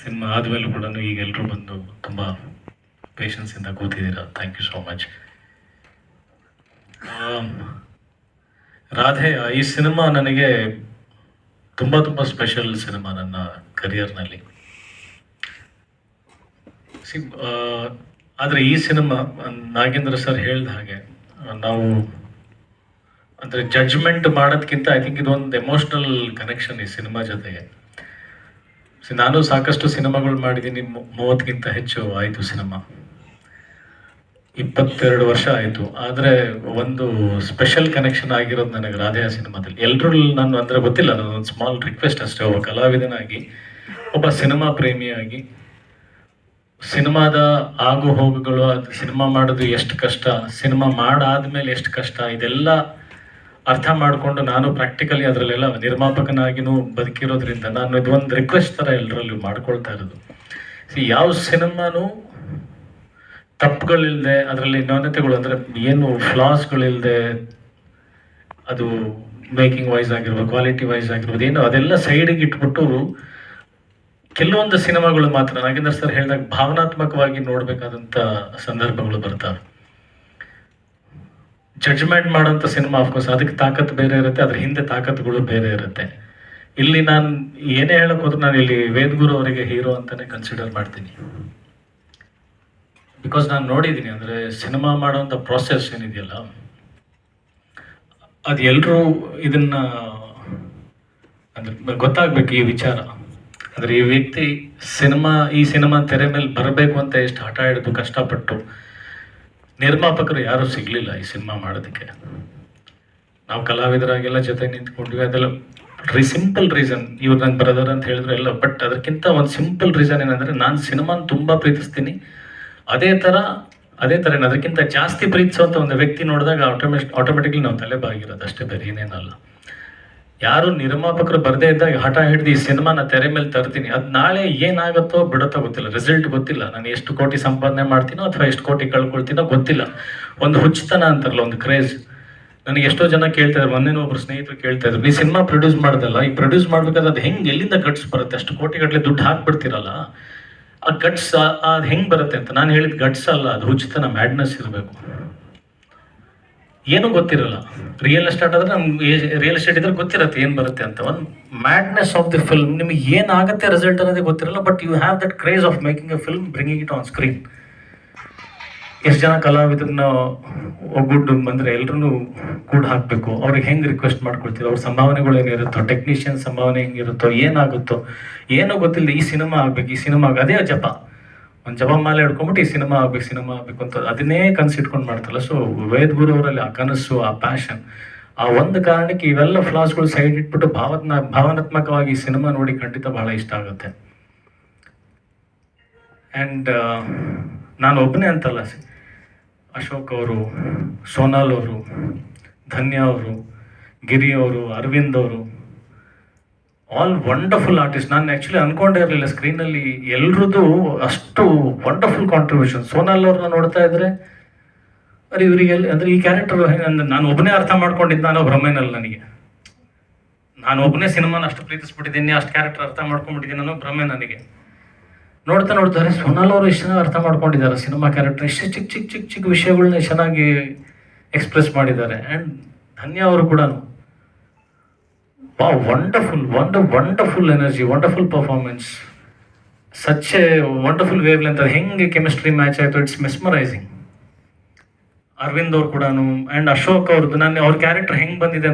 Cinema ಆದಮೇಲೆ ಕೂಡ ಈಗ ಎಲ್ಲರೂ ಬಂದು ತುಂಬ ಪೇಷನ್ಸಿಂದ ಕೂತಿದ್ದೀರಾ? Thank you so much Radhe, ಈ ಸಿನಿಮಾ ನನಗೆ ತುಂಬ ತುಂಬ ಸ್ಪೆಷಲ್ ಸಿನಿಮಾ ನನ್ನ ಕರಿಯರ್ನಲ್ಲಿ ಆದರೆ ಈ ಸಿನಿಮಾ, ನಾಗೇಂದ್ರ ಸರ್ ಹೇಳ್ದ ಹಾಗೆ, ನಾವು ಅಂದರೆ ಜಡ್ಜ್ಮೆಂಟ್ ಮಾಡೋದಕ್ಕಿಂತ ಐ ಥಿಂಕ್ ಇದೊಂದು ಎಮೋಷ್ನಲ್ ಕನೆಕ್ಷನ್ ಈ ಸಿನಿಮಾ ಜೊತೆಗೆ. ನಾನು ಸಾಕಷ್ಟು ಸಿನಿಮಾಗಳು ಮಾಡಿದ್ದೀನಿ ಮೂವತ್ತಕ್ಕಿಂತ ಹೆಚ್ಚು ಆಯಿತು ಸಿನಿಮಾ. ಇಪ್ಪತ್ತೆರಡು ವರ್ಷ ಆಯಿತು. ಆದರೆ ಒಂದು ಸ್ಪೆಷಲ್ ಕನೆಕ್ಷನ್ ಆಗಿರೋದು ನನಗೆ ರಾಧೆಯ ಸಿನಿಮಾದಲ್ಲಿ. ಎಲ್ಲರೂ ನಾನು ಅಂದರೆ ಗೊತ್ತಿಲ್ಲ, ನಾನು ಒಂದು ಸ್ಮಾಲ್ ರಿಕ್ವೆಸ್ಟ್ ಅಷ್ಟೇ, ಒಬ್ಬ ಕಲಾವಿದನಾಗಿ, ಒಬ್ಬ ಸಿನಿಮಾ ಪ್ರೇಮಿಯಾಗಿ. ಸಿನಿಮಾದ ಆಗು ಹೋಗುಗಳು, ಅದು ಸಿನಿಮಾ ಮಾಡೋದು ಎಷ್ಟು ಕಷ್ಟ, ಸಿನಿಮಾ ಮಾಡಾದ್ಮೇಲೆ ಎಷ್ಟು ಕಷ್ಟ, ಇದೆಲ್ಲ ಅರ್ಥ ಮಾಡಿಕೊಂಡು ನಾನು ಪ್ರಾಕ್ಟಿಕಲಿ ಅದರಲ್ಲೆಲ್ಲ ನಿರ್ಮಾಪಕನಾಗಿನೂ ಬದುಕಿರೋದ್ರಿಂದ ನಾನು ಇದೊಂದು ರಿಕ್ವೆಸ್ಟ್ ಥರ ಎಲ್ಲರಲ್ಲೂ ಮಾಡ್ಕೊಳ್ತಾ ಇರೋದು. ಯಾವ ಸಿನಿಮಾನು ತಪ್ಪುಗಳಿಲ್ಲದೆ ಅದರಲ್ಲಿ ನ್ಯೂನತೆಗಳು ಅಂದರೆ ಏನು ಫ್ಲಾಸ್ಗಳಿಲ್ಲದೆ ಅದು ಮೇಕಿಂಗ್ ವೈಸ್ ಆಗಿರ್ಬೋದು ಕ್ವಾಲಿಟಿ ವೈಸ್ ಆಗಿರ್ಬೋದು, ಏನು ಅದೆಲ್ಲ ಸೈಡಿಗೆ ಇಟ್ಬಿಟ್ಟು ಕೆಲವೊಂದು ಸಿನಿಮಾಗಳು ಮಾತ್ರ. ನಾಗೇಂದ್ರ ಸರ್ ಹೇಳಿದಾಗ ಭಾವನಾತ್ಮಕವಾಗಿ ನೋಡಬೇಕಾದಂಥ ಸಂದರ್ಭಗಳು ಬರ್ತಾವೆ. ಜಡ್ಜ್ಮೆಂಟ್ ಮಾಡೋಂಥ ಸಿನಿಮಾ ಅಫ್ಕೋರ್ಸ್ ಅದಕ್ಕೆ ತಾಕತ್ ಬೇರೆ ಇರುತ್ತೆ, ಅದ್ರ ಹಿಂದೆ ತಾಕತ್ಗಳು ಬೇರೆ ಇರುತ್ತೆ. ಇಲ್ಲಿ ನಾನು ಏನೇ ಹೇಳಕ್ ಹೋದ್ರೆ ನಾನು ಇಲ್ಲಿ ವೇದಗುರು ಅವರಿಗೆ ಹೀರೋ ಅಂತಾನೆ ಕನ್ಸಿಡರ್ ಮಾಡ್ತೀನಿ. ಬಿಕಾಸ್ ನಾನು ನೋಡಿದ್ದೀನಿ ಅಂದರೆ ಸಿನಿಮಾ ಮಾಡೋಂಥ ಪ್ರಾಸೆಸ್ ಏನಿದೆಯಲ್ಲ ಅದು ಎಲ್ಲರೂ ಇದನ್ನ, ಅಂದ್ರೆ ಗೊತ್ತಾಗ್ಬೇಕು ಈ ವಿಚಾರ. ಅಂದ್ರೆ ಈ ವ್ಯಕ್ತಿ ಸಿನಿಮಾ ಈ ಸಿನಿಮಾ ತೆರೆ ಮೇಲೆ ಬರಬೇಕು ಅಂತ ಎಷ್ಟು ಹಠ ಹಿಡಿದು ಕಷ್ಟಪಟ್ಟು ನಿರ್ಮಾಪಕರು ಯಾರೂ ಸಿಗ್ಲಿಲ್ಲ ಈ ಸಿನಿಮಾ ಮಾಡೋದಕ್ಕೆ. ನಾವು ಕಲಾವಿದರಾಗೆಲ್ಲ ಜೊತೆ ನಿಂತ್ಕೊಂಡ್ವಿ, ಅದೆಲ್ಲ ರೀ ಸಿಂಪಲ್ ರೀಸನ್ ಇವ್ರು ನಂಗೆ ಬ್ರದರ್ ಅಂತ ಹೇಳಿದ್ರು ಎಲ್ಲ ಬಟ್ ಅದಕ್ಕಿಂತ ಒಂದು ಸಿಂಪಲ್ ರೀಸನ್ ಏನಂದ್ರೆ ನಾನು ಸಿನಿಮಾನ ತುಂಬಾ ಪ್ರೀತಿಸ್ತೀನಿ. ಅದೇ ಥರ ಅದೇ ಥರ ಏನು, ಅದಕ್ಕಿಂತ ಜಾಸ್ತಿ ಪ್ರೀತಿಸುವಂಥ ಒಂದು ವ್ಯಕ್ತಿ ನೋಡಿದಾಗ ಆಟೋಮೆಟ್ ಆಟೋಮೆಟಿಕ್ಲಿ ನಾವು ತಲೆ ಬಾಗಿರೋದು ಅಷ್ಟೇ, ಬೇರೆ ಏನೇನಲ್ಲ ಯಾರು ನಿರ್ಮಾಪಕರು ಬರದೇ ಇದ್ದಾಗ ಹಠ ಹಿಡಿದು ಈ ಸಿನಿಮಾನ ತೆರೆ ಮೇಲೆ ತರ್ತೀನಿ. ಅದು ನಾಳೆ ಏನಾಗುತ್ತೋ ಬಿಡುತ್ತೋ ಗೊತ್ತಿಲ್ಲ. ರಿಸಲ್ಟ್ ಗೊತ್ತಿಲ್ಲ. ನಾನು ಎಷ್ಟು ಕೋಟಿ ಸಂಪಾದನೆ ಮಾಡ್ತೀನೋ ಅಥವಾ ಎಷ್ಟು ಕೋಟಿ ಕಳ್ಕೊಳ್ತೀನೋ ಗೊತ್ತಿಲ್ಲ. ಒಂದು ಹುಚ್ಚತನ ಅಂತಾರಲ್ಲ, ಒಂದು ಕ್ರೇಜ್ ನನಗೆ ಎಷ್ಟೋ ಜನ ಕೇಳ್ತಾ ಇದ್ರು, ಮೊನ್ನೆ ಒಬ್ರು ಸ್ನೇಹಿತರು ಕೇಳ್ತಾ ಇದ್ರು, ನೀ ಸಿನಿಮಾ ಪ್ರೊಡ್ಯೂಸ್ ಮಾಡ್ದಲ್ಲ? ಈ ಪ್ರೊಡ್ಯೂಸ್ ಮಾಡ್ಬೇಕಾದ್ರೆ ಅದು ಹೆಂಗ್, ಎಲ್ಲಿಂದ ಕಟ್ಸ್ ಬರುತ್ತೆ? ಅಷ್ಟು ಕೋಟಿಗಟ್ಟಲೆ ದುಡ್ಡು ಹಾಕ್ಬಿಡ್ತೀರಲ್ಲ? ಆ ಗಟ್ಸ್ ಅದು ಹೆಂಗ್ ಬರುತ್ತೆ ಅಂತ? ನಾನು ಹೇಳಿದ ಗಟ್ಸ್ ಅಲ್ಲ, ಅದು ಹುಚ್ಚತನ ಮ್ಯಾಡ್ನೆಸ್ ಇರಬೇಕು. ಏನೂ ಗೊತ್ತಿರಲ್ಲ. ರಿಯಲ್ ಎಸ್ಟೇಟ್ ಆದ್ರೆ ನಮ್ಗೆ ರಿಯಲ್ ಎಸ್ಟೇಟ್ ಇದ್ರೆ ಗೊತ್ತಿರತ್ತೆ ಏನು ಬರುತ್ತೆ ಅಂತ. ಒಂದು ಮ್ಯಾಡ್ನೆಸ್ ಆಫ್ ದಿ ಫಿಲ್ಮ್ ನಿಮಗೆ ಏನಾಗುತ್ತೆ ರಿಸಲ್ಟ್ ಅನ್ನೋದೇ ಗೊತ್ತಿರಲ್ಲ but you have that craze of making a film bringing it on screen ಎಷ್ಟು ಜನ ಕಲಾವಿದರನ್ನ ಒಗ್ಗೂಡು ಬಂದರೆ ಎಲ್ಲರೂ ಕೂಡ ಹಾಕಬೇಕು. ಅವ್ರಿಗೆ ಹೆಂಗೆ ರಿಕ್ವೆಸ್ಟ್ ಮಾಡ್ಕೊಳ್ತೀರೋ ಅವ್ರ ಸಂಭಾವನೆಗಳು ಏನಿರುತ್ತೋ ಟೆಕ್ನಿಷಿಯನ್ ಸಂಭಾವನೆ ಹೆಂಗಿರುತ್ತೋ, ಏನಾಗುತ್ತೋ, ಏನೋ ಗೊತ್ತಿಲ್ಲ ಈ ಸಿನಿಮಾ ಆಗ್ಬೇಕು, ಈ ಸಿನಿಮಾ ಆಗ ಅದೇ ಜಪ ಒಂದು ಜಪ ಮಾಲೆ ಹಿಡ್ಕೊಂಬಿಟ್ಟು ಈ ಸಿನಿಮಾ ಆಗ್ಬೇಕು ಸಿನಿಮಾ ಆಗ್ಬೇಕು ಅಂತ ಅದನ್ನೇ ಕನಸು ಇಟ್ಕೊಂಡು ಮಾಡ್ತಾರಲ್ಲ. ಸೊ ವೇದ್ ಗುರು ಅವರಲ್ಲಿ ಆ ಕನಸು, ಆ ಪ್ಯಾಷನ್ ಆ ಒಂದು ಕಾರಣಕ್ಕೆ ಇವೆಲ್ಲ ಫ್ಲಾಸ್ಗಳು ಸೈಡ್ ಇಟ್ಬಿಟ್ಟು ಭಾವನ ಭಾವನಾತ್ಮಕವಾಗಿ ಈ ಸಿನಿಮಾ ನೋಡಿ ಖಂಡಿತ ಬಹಳ ಇಷ್ಟ ಆಗುತ್ತೆ. ಆ್ಯಂಡ್ ನಾನು ಒಬ್ಬನೇ ಅಂತಲ್ಲ, ಅಶೋಕ್ ಅವರು, ಸೋನಾಲ್ ಅವರು, ಧನ್ಯ ಅವರು, ಗಿರಿ ಅವರು, ಅರವಿಂದ್ ಅವರು ಆಲ್ ವಂಡರ್ಫುಲ್ ಆರ್ಟಿಸ್ಟ್ ನಾನು ಆ್ಯಕ್ಚುಲಿ ಅನ್ಕೊಂಡೇ ಇರಲಿಲ್ಲ ಸ್ಕ್ರೀನಲ್ಲಿ ಎಲ್ರದ್ದು ಅಷ್ಟು ವಂಡರ್ಫುಲ್ ಕಾಂಟ್ರಿಬ್ಯೂಷನ್ ಸೋನಾಲ್ ಅವ್ರನ್ನ ನೋಡ್ತಾ ಇದ್ರೆ, ಅರೆ ಇವರಿಗೆ ಅಂದ್ರೆ ಈ ಕ್ಯಾರೆಕ್ಟರ್ ಅಂದ್ರೆ, ನಾನು ಒಬ್ಬನೇ ಅರ್ಥ ಮಾಡ್ಕೊಂಡಿದ್ದು ನಾನು ಭ್ರಮೆನಲ್ಲಿ ನನಗೆ. ನಾನು ಒಬ್ಬನೇ ಸಿನಿಮಾನ ಅಷ್ಟು ಪ್ರೀತಿಸ್ಬಿಟ್ಟಿದ್ದೀನಿ, ಅಷ್ಟು ಕ್ಯಾರೆಕ್ಟರ್ ಅರ್ಥ ಮಾಡ್ಕೊಂಡ್ಬಿಟ್ಟಿದ್ದೀನಿ ಅನ್ನೋ ಭ್ರಮೆ ನನಗೆ. ನೋಡ್ತಾ ನೋಡ್ತಾರೆ ಸೋನಾಲ್ ಅವರು ಎಷ್ಟು ಚೆನ್ನಾಗಿ ಅರ್ಥ ಮಾಡ್ಕೊಂಡಿದ್ದಾರೆ ಸಿನಿಮಾ ಕ್ಯಾರೆಕ್ಟರ್ ಎಷ್ಟು ಚಿಕ್ಕ ಚಿಕ್ಕ ಚಿಕ್ಕ ಚಿಕ್ಕ ವಿಷಯಗಳನ್ನ ಚೆನ್ನಾಗಿ ಎಕ್ಸ್ಪ್ರೆಸ್ ಮಾಡಿದ್ದಾರೆ. ಆ್ಯಂಡ್ ಧನ್ಯ ಅವರು ಕೂಡ ವಾ wonderful wonder wonderful energy wonderful performance such a wonderful wavelength ಹೆಂಗೆ ಕೆಮಿಸ್ಟ್ರಿ ಮ್ಯಾಚ್ ಆಯಿತು? ಇಟ್ಸ್ ಮೆಸ್ಮರೈಸಿಂಗ್ ಅರವಿಂದ್ ಅವ್ರು ಕೂಡ ಆ್ಯಂಡ್ ಅಶೋಕ್ ಅವ್ರದ್ದು ನಾನು ಅವ್ರ ಕ್ಯಾರೆಕ್ಟರ್ ಹೆಂಗೆ ಬಂದಿದೆ